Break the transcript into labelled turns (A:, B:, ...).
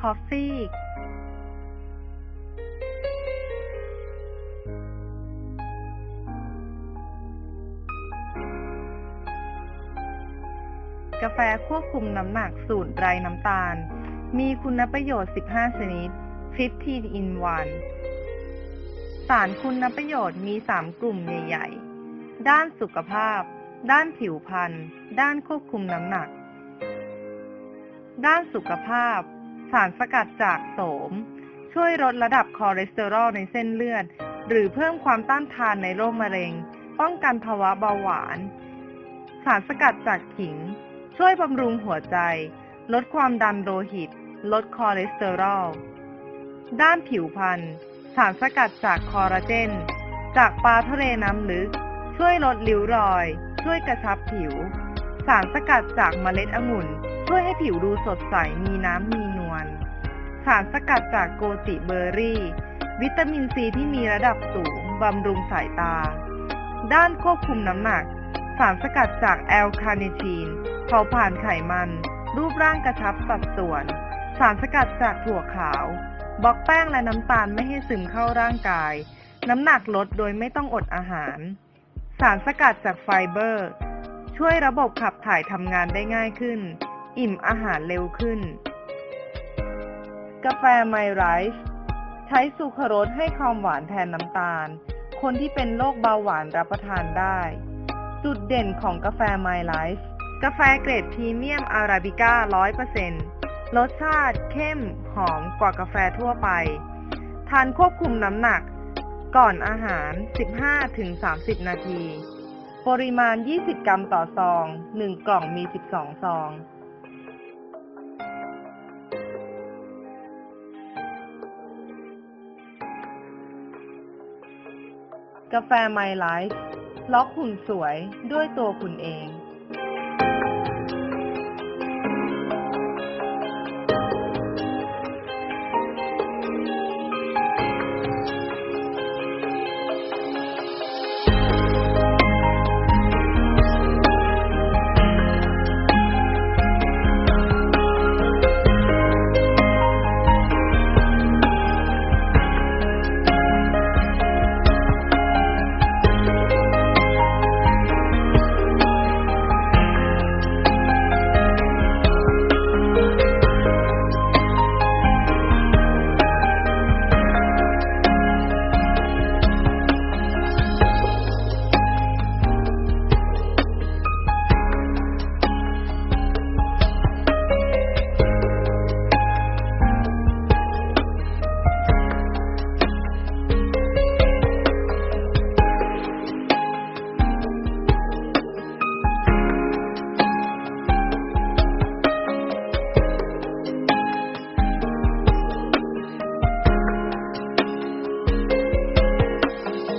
A: Coffee กาแฟควบคุมน้ำหนักสูตรไรน้ำตาล มีคุณประโยชน์ 15 ชนิด 15 in 1 สารคุณประโยชน์มี 3 กลุ่มใหญ่ ๆ ด้านสุขภาพ ด้านผิวพรรณ ด้านควบคุมน้ำหนัก ด้านสุขภาพ สารสกัดจากโสม ช่วยลดระดับคอเลสเตอรอลในเส้นเลือด หรือเพิ่มความต้านทานในโรคมะเร็ง ป้องกันภาวะเบาหวาน สารสกัดจากขิง ช่วยบำรุงหัวใจ ลดความดันโลหิต ลดคอเลสเตอรอล ด้านผิวพรรณสารสกัดจากคอลลาเจน จากปลาทะเลน้ำลึก ช่วยลดริ้วรอย ช่วยกระชับผิว สารสกัดจากเมล็ดองุ่น ช่วยให้ผิวดูสดใสมีน้ำมีนวล สารสกัดจากโกจิเบอร์รี่ วิตามินซีที่มีระดับสูงบำรุงสายตา ด้านควบคุมน้ำหนัก สารสกัดจากแอลคาเนทีนเผาผ่านไขมัน รูปร่างกระชับสัดส่วน สารสกัดจากถั่วขาว บล็อกแป้งและน้ำตาลไม่ให้ซึมเข้าร่างกาย น้ำหนักลดโดยไม่ต้องอดอาหาร สารสกัดจากไฟเบอร์ ช่วยระบบขับถ่ายทำงานได้ง่ายขึ้น อิ่มอาหารเร็วขึ้น กาแฟไมไรซ์ใช้สุครสให้ความหวานแทนน้ำตาล คนที่เป็นโรคเบาหวานรับประทานได้ จุดเด่นของกาแฟไมไลฟ์กาแฟเกรดพรีเมียมอาราบิก้า100%รสชาติเข้มหอมกว่ากาแฟทั่วไป ทานควบคุมน้ำหนัก ก่อนอาหาร 15-30 นาที ปริมาณ 20 กรัมต่อซอง 1 กล่องมี 12 ซอง กาแฟไมไลฟ์ล็อกหุ่นสวยด้วยตัวคุณเอง